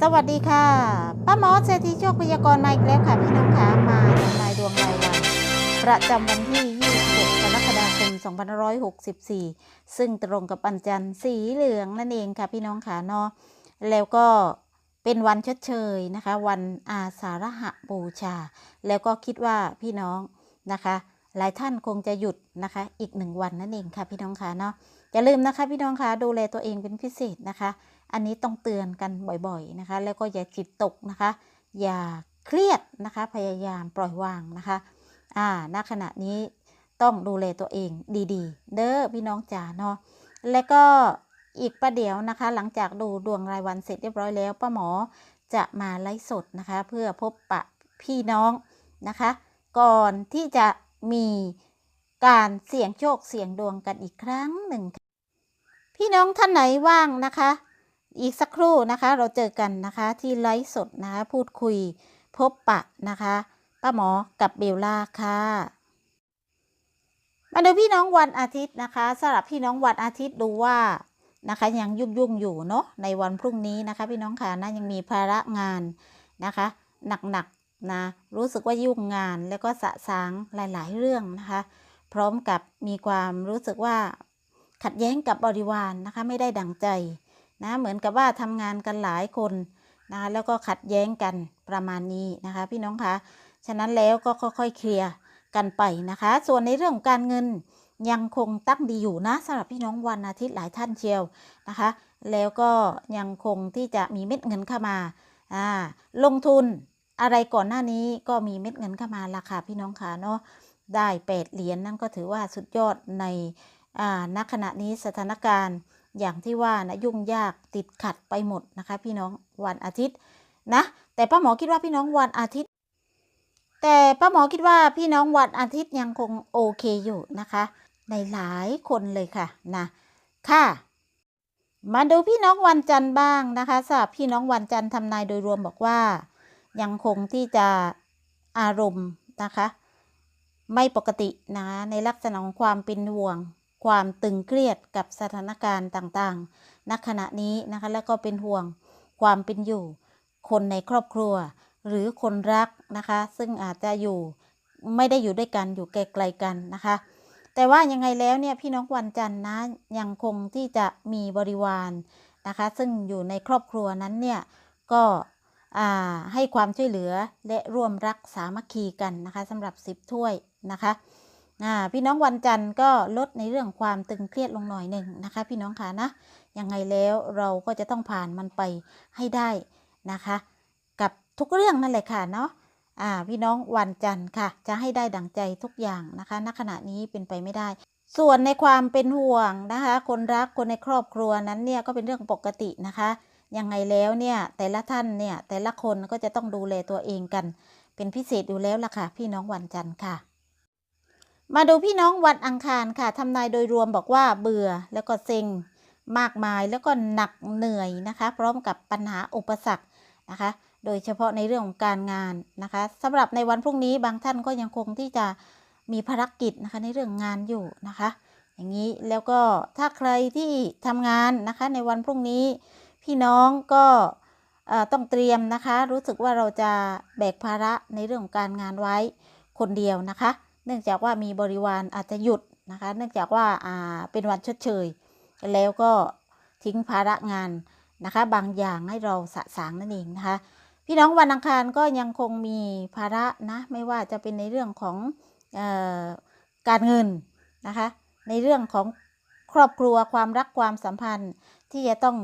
สวัสดีค่ะ ป้าหมอเศรษฐีโชคพยากรณ์มาอีกแล้วค่ะพี่น้องคะมาทำนายดวงรายวันประจำวันที่ 26 กรกฎาคม 2564 ซึ่งตรงกับวันจันทร์สีเหลืองนั่นเองค่ะพี่น้องค่ะเนาะแล้วก็เป็นวันชดเชยนะคะ วันอาสาฬหบูชา แล้วก็คิดว่าพี่น้องนะคะ หลายท่านคงจะหยุดนะคะ อีกหนึ่งวันนั่นเองค่ะพี่น้องคะเนาะอย่าลืมนะคะพี่น้องคะดูแลตัวเองเป็นพิเศษนะคะ อันนี้ต้องเตือนกันบ่อยๆนะคะ แล้วก็อย่าจิตตกนะคะ อย่าเครียดนะคะ พยายามปล่อยวางนะคะ อ่าณขณะนี้ต้องดูแลตัวเองดีๆ เด้อพี่น้องจ๋าเนาะแล้วก็อีกประเดี๋ยวนะคะ หลังจากดูดวงรายวันเสร็จเรียบร้อยแล้วป้าหมอจะมาไลฟ์สดนะคะ เพื่อพบปะพี่น้องนะคะ ก่อนที่จะ มีการเสี่ยงโชคเสี่ยงดวงกันอีกครั้งหนึ่ง พี่น้องท่านไหนว่างนะคะ อีกสักครู่นะคะ เราเจอกันนะคะที่ไลฟ์สดนะคะพูดคุยพบปะนะคะป้าหมอกับเบลล่าค่ะ มาดูพี่น้องวันอาทิตย์นะคะสำหรับพี่น้องวันอาทิตย์ดูว่านะคะ ยังยุ่งยุ่งอยู่เนาะในวันพรุ่งนี้นะคะ พี่น้องค่ะนะยังมีภาระงานนะคะ หนักๆ นะรู้สึกว่ายุ่งงานแล้วก็สะสางหลาย ๆ เรื่องนะคะ พร้อมกับมีความรู้สึกว่าขัดแย้งกับบริวารนนะคะไม่ได้ดังใจนะเหมือนกับว่าทำงานกันหลายคนนะคะแล้วก็ขัดแย้งกันประมาณนี้นะคะพี่น้องคะฉะนั้นแล้วก็ค่อยๆเคลียร์กันไปนะคะ ส่วนในเรื่องของการเงินยังคงตั้งดีอยู่นะสำหรับพี่น้องวันอาทิตย์หลายท่านเชียวนะคะ แล้วก็ยังคงที่จะมีเม็ดเงินเข้ามาอ่าลงทุน อะไรก่อนหน้านี้ก็มีเม็ดเงินเข้ามาราคาพี่น้องคะเนาะได้แปดเหรียญนั่นก็ถือว่าสุดยอดในอ่าณขณะนี้สถานการณ์อย่างที่ว่านะยุ่งยากติดขัดไปหมดนะคะ พี่น้องวันอาทิตย์นะแต่ป้าหมอคิดว่าพี่น้องวันอาทิตย์ แต่ป้าหมอคิดว่าพี่น้องวันอาทิตย์ยังคงโอเคอยู่นะคะ ในหลายคนเลยค่ะนะค่ะมาดูพี่น้องวันจันทร์บ้างนะคะสำหรับพี่น้องวันจันทร์ทำนายโดยรวมบอกว่า ยังคงที่จะอารมณ์นะคะ ไม่ปกตินะในลักษณะของความเป็นห่วง ความตึงเครียดกับสถานการณ์ต่างๆณขณะนี้นะคะแล้วก็เป็นห่วงความเป็นอยู่ คนในครอบครัว หรือคนรักนะคะ ซึ่งอาจจะอยู่ไม่ได้อยู่ด้วยกันอยู่ไกลๆกันนะคะ แต่ว่ายังไงแล้วเนี่ยพี่น้องวันจันทร์นะยังคงที่จะมีบริวารนะคะ ซึ่งอยู่ในครอบครัวนั้นเนี่ยก็ ให้ความช่วยเหลือและร่วมรักสามัคคีกันนะคะสำหรับสิบถ้วยนะคะพี่น้องวันจันทร์ก็ลดในเรื่องความตึงเครียดลงหน่อยหนึ่งนะคะ พี่น้องค่ะนะยังไงแล้วเราก็จะต้องผ่านมันไปให้ได้นะคะ กับทุกเรื่องนั่นแหละค่ะเนาะพี่น้องวันจันทร์ค่ะ จะให้ได้ดังใจทุกอย่างนะคะณขณะนี้เป็นไปไม่ได้ ส่วนในความเป็นห่วงนะคะ คนรักคนในครอบครัวนั้นเนี่ยก็เป็นเรื่องปกตินะคะ ยังไงแล้วเนี่ยแต่ละท่านเนี่ยแต่ละคนก็จะต้องดูแลตัวเองกัน เป็นพิเศษอยู่แล้วล่ะค่ะ พี่น้องวันจันทร์ค่ะ มาดูพี่น้องวันอังคารค่ะทำนายโดยรวมบอกว่าเบื่อแล้วก็เซ็งมากมายแล้วก็หนักเหนื่อยนะคะ พร้อมกับปัญหาอุปสรรคนะคะ โดยเฉพาะในเรื่องของการงานนะคะสำหรับในวันพรุ่งนี้บางท่านก็ยังคงที่จะมีภารกิจนะคะในเรื่องงานอยู่นะคะ อย่างนี้แล้วก็ถ้าใครที่ทำงานนะคะในวันพรุ่งนี้ พี่น้องก็ต้องเตรียมนะคะ รู้สึกว่าเราจะแบกภาระในเรื่องของการงานไว้คนเดียวนะคะ เนื่องจากว่ามีบริวารอาจจะหยุดนะคะ เนื่องจากว่าเป็นวันชดเชย แล้วก็ทิ้งภาระงานนะคะ บางอย่างให้เราสะสางนั่นเองนะคะ พี่น้องวันอังคารก็ยังคงมีภาระนะ ไม่ว่าจะเป็นในเรื่องของออการเงินนะคะ ในเรื่องของครอบครัวความรักความสัมพันธ์ที่จะต้อง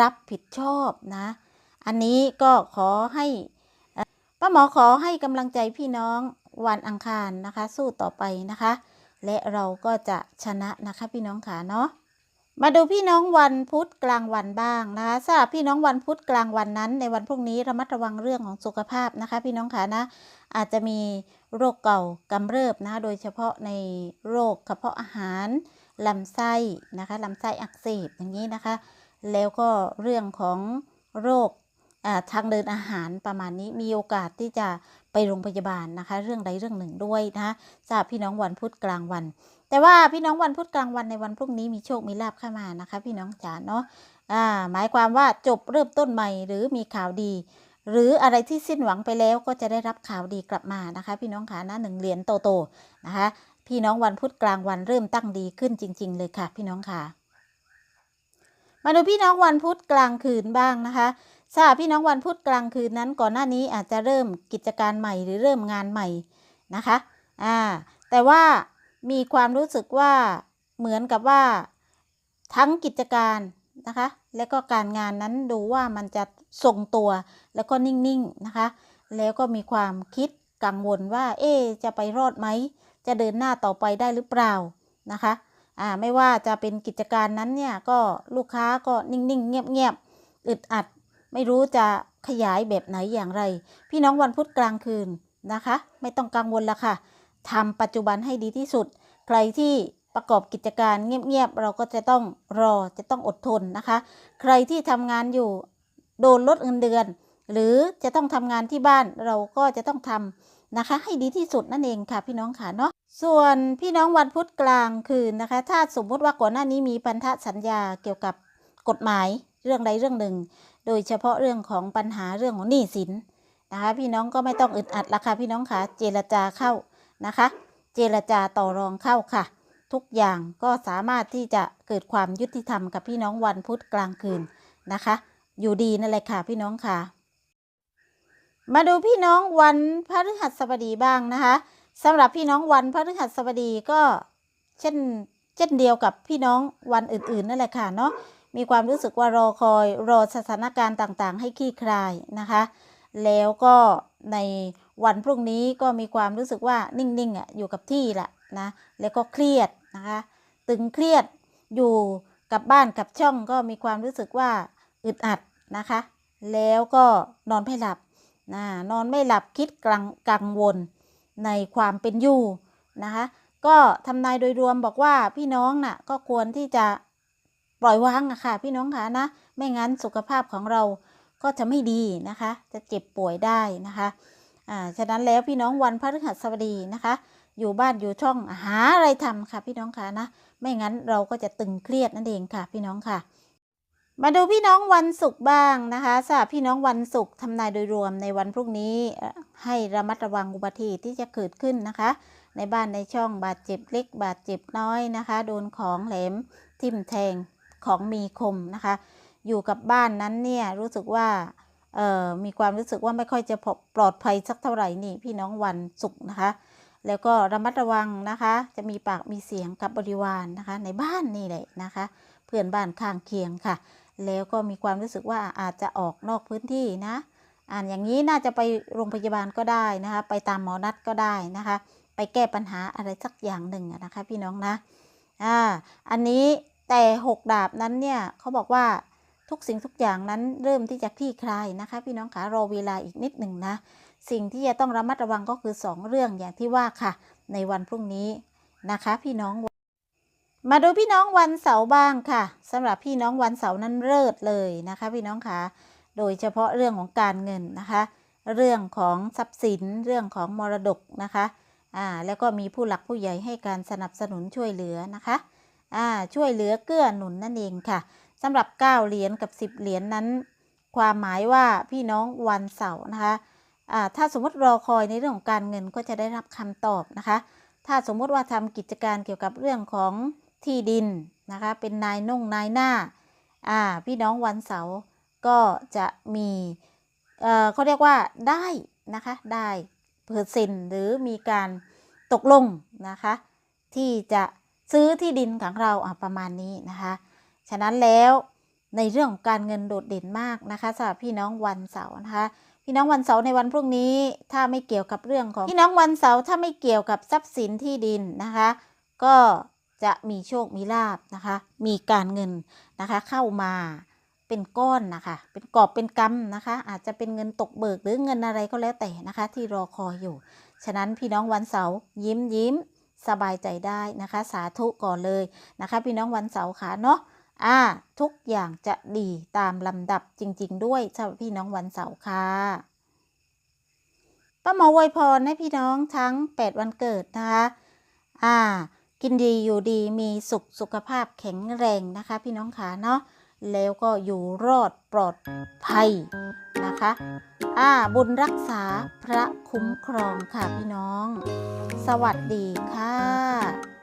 รับผิดชอบนะ อันนี้ก็ขอให้ป้าหมอขอให้กำลังใจพี่น้องวันอังคารนะคะ สู้ต่อไปนะคะ และเราก็จะชนะนะคะ พี่น้องขาเนาะมาดูพี่น้องวันพุธกลางวันบ้างนะคะสำหรับพี่น้องวันพุธกลางวันนั้น ในวันพรุ่งนี้ระมัดระวังเรื่องของสุขภาพนะคะ พี่น้องขานะ อาจจะมีโรคเก่ากำเริบนะะโดยเฉพาะในโรคกระเพาะอาหารลำไส้นะคะลำไส้อักเสบอย่างนี้นะคะ แล้วก็เรื่องของโรคทางเดินอาหารประมาณนี้มีโอกาสที่จะไปโรงพยาบาลนะคะ เรื่องใดเรื่องหนึ่งด้วยนะคะสำหรับพี่น้องวันพุธกลางวัน แต่ว่าพี่น้องวันพุธกลางวันในวันพรุ่งนี้มีโชคมีลาบเข้ามานะคะ พี่น้องจ๋าเนาะหมายความว่าจบเริ่มต้นใหม่หรือมีข่าวดี หรืออะไรที่สิ้นหวังไปแล้วก็จะได้รับข่าวดีกลับมานะคะ พี่น้องขานะหนึ่งเหรียญโตๆนะคะ พี่น้องวันพุธกลางวันเริ่มตั้งดีขึ้นจริง ๆ เลยค่ะ พี่น้องค่ะ มาดูพี่น้องวันพุธกลางคืนบ้างนะคะสำหรับพี่น้องวันพุธกลางคืนนั้นก่อนหน้านี้อาจจะเริ่มกิจการใหม่หรือเริ่มงานใหม่นะคะอ่าแต่ว่ามีความรู้สึกว่าเหมือนกับว่าทั้งกิจการนะคะ และก็การงานนั้นดูว่ามันจะทรงตัวแล้วก็นิ่งๆนะคะ แล้วก็มีความคิดกังวลว่า เอ๊จะไปรอดไหม จะเดินหน้าต่อไปได้หรือเปล่านะคะ อ่าไม่ว่าจะเป็นกิจการนั้นเนี่ยก็ลูกค้าก็นิ่งๆ เงียบๆอึดอัด ไม่รู้จะขยายแบบไหนอย่างไร พี่น้องวันพุธกลางคืนนะคะ ไม่ต้องกังวลละค่ะทำปัจจุบันให้ดีที่สุด ใครที่ประกอบกิจการเงียบๆเราก็จะต้องรอจะต้องอดทนนะคะ ใครที่ทำงานอยู่โดนลดเงินเดือน หรือจะต้องทำงานที่บ้านเราก็จะต้องทำ นะคะ ให้ดีที่สุดนั่นเองค่ะ พี่น้องค่ะเนาะส่วนพี่น้องวันพุธกลางคืนนะคะ ถ้าสมมติว่าก่อนหน้านี้มีพันธสัญญาเกี่ยวกับกฎหมายเรื่องใดเรื่องหนึ่ง โดยเฉพาะเรื่องของปัญหาเรื่องของหนี้สินนะคะ พี่น้องก็ไม่ต้องอึดอัดละค่ะพี่น้องค่ะเจรจาเข้านะคะ เจรจาต่อรองเข้าค่ะ ทุกอย่างก็สามารถที่จะเกิดความยุติธรรมกับพี่น้องวันพุธกลางคืนนะคะ อยู่ดีนั่นแหละค่ะพี่น้องค่ะ มาดูพี่น้องวันพฤหัสบดีบ้างนะคะสำหรับพี่น้องวันพฤหัสบดีก็เช่นเช่นเดียวกับพี่น้องวันอื่นๆนั่นแหละค่ะเนาะมีความรู้สึกว่ารอคอยรอสถานการณ์ต่างๆ ให้คลี่คลายนะคะ แล้วก็ในวันพรุ่งนี้ก็มีความรู้สึกว่านิ่งๆอะอยู่กับที่แหละนะแล้วก็เครียดนะคะตึงเครียดอยู่กับบ้านกับช่องก็มีความรู้สึกว่าอึดอัดนะคะ แล้วก็นอนไม่หลับ นะนอนไม่หลับคิดกังกังวลในความเป็นอยู่นะคะก็ทำนายโดยรวมบอกว่าพี่น้องน่ะก็ควรที่จะปล่อยวางอะค่ะ พี่น้องคะนะไม่งั้นสุขภาพของเราก็จะไม่ดีนะคะ จะเจ็บป่วยได้นะคะอ่าฉะนั้นแล้วพี่น้องวันพฤหัสบดีนะคะ อยู่บ้านอยู่ช่องหาอะไรทำค่ะ พี่น้องคะนะไม่งั้นเราก็จะตึงเครียดนั่นเองค่ะ พี่น้องค่ะ มาดูพี่น้องวันศุกร์บ้างนะคะสำหรับพี่น้องวันศุกร์ทำนายโดยรวมในวันพรุ่งนี้ให้ระมัดระวังอุบัติเหตุที่จะเกิดขึ้นนะคะ ในบ้านในช่องบาดเจ็บเล็ก บาดเจ็บน้อยนะคะ โดนของแหลมทิ่มแทงของมีคมนะคะ อยู่กับบ้านนั้นเนี่ยรู้สึกว่าเอ่อมีความรู้สึกว่าไม่ค่อยจะปลอดภัยสักเท่าไหร่นี่พี่น้องวันศุกร์นะคะ แล้วก็ระมัดระวังนะคะ จะมีปากมีเสียงกับบริวารนนะคะ ในบ้านนี่แหละนะคะ เพื่อนบ้านข้างเคียงค่ะ แล้วก็มีความรู้สึกว่าอาจจะออกนอกพื้นที่นะ อ่านอย่างนี้น่าจะไปโรงพยาบาลก็ได้นะคะ ไปตามหมอนัดก็ได้นะคะ ไปแก้ปัญหาอะไรสักอย่างหนึ่งนะคะ พี่น้องนะ อ่า อันนี้แต่หกดาบนั้นเนี่ยเขาบอกว่าทุกสิ่งทุกอย่างนั้นเริ่มที่จะคลี่คลายนะคะ พี่น้องคะรอเวลาอีกนิดหนึ่งนะ สิ่งที่จะต้องระมัดระวังก็คือ 2 เรื่องอย่างที่ว่าค่ะ ในวันพรุ่งนี้นะคะ พี่น้อง มาดูพี่น้องวันเสาร์บ้างค่ะสำหรับพี่น้องวันเสาร์นั้นเลิศเลยนะคะ พี่น้องคะโดยเฉพาะเรื่องของการเงินนะคะ เรื่องของทรัพย์สินเรื่องของมรดกนะคะอ่าแล้วก็มีผู้หลักผู้ใหญ่ให้การสนับสนุนช่วยเหลือนะคะอ่าช่วยเหลือเกื้อหนุนนั่นเองค่ะสำหรับ 9 เหรียญกับ 10 เหรียญนั้น ความหมายว่าพี่น้องวันเสาร์นะคะอ่าถ้าสมมติรอคอยในเรื่องของการเงินก็จะได้รับคำตอบนะคะ ถ้าสมมติว่าทำกิจการเกี่ยวกับเรื่องของ ที่ดินนะคะเป็นนายน่งนายหน้าอ่าพี่น้องวันเสาร์ก็จะมีเอ่อเขาเรียกว่าได้นะคะได้เปอร์เซ็นต์หรือมีการตกลงนะคะที่จะซื้อที่ดินของเราอะประมาณนี้นะคะฉะนั้นแล้วในเรื่องของการเงินโดดเด่นมากนะคะสำหรับพี่น้องวันเสาร์นะคะพี่น้องวันเสาร์ในวันพรุ่งนี้ถ้าไม่เกี่ยวกับเรื่องของพี่น้องวันเสาร์ถ้าไม่เกี่ยวกับทรัพย์สินที่ดินนะคะก็ จะมีโชคมีลาบนะคะ มีการเงินนะคะเข้ามาเป็นก้อนนะคะ เป็นกอบเป็นกำนะคะ อาจจะเป็นเงินตกเบิกหรือเงินอะไรก็แล้วแต่นะคะ ที่รอคอยอยู่ ฉะนั้นพี่น้องวันเสาร์ยิ้มยิ้มสบายใจได้นะคะ สาธุก่อนเลยนะคะ พี่น้องวันเสาร์ค่ะเนาะอ่าทุกอย่างจะดีตามลำดับจริง ๆ ด้วยสำหรับพี่น้องวันเสาร์ค่ะป้าหมออวยพรให้พี่น้องทั้ง 8 วันเกิดนะคะ อ่า กินดีอยู่ดีมีสุขสุขภาพแข็งแรงนะคะ พี่น้องขาเนาะแล้วก็อยู่รอดปลอดภัยนะคะอ่าบุญรักษาพระคุ้มครองค่ะพี่น้อง สวัสดีค่ะ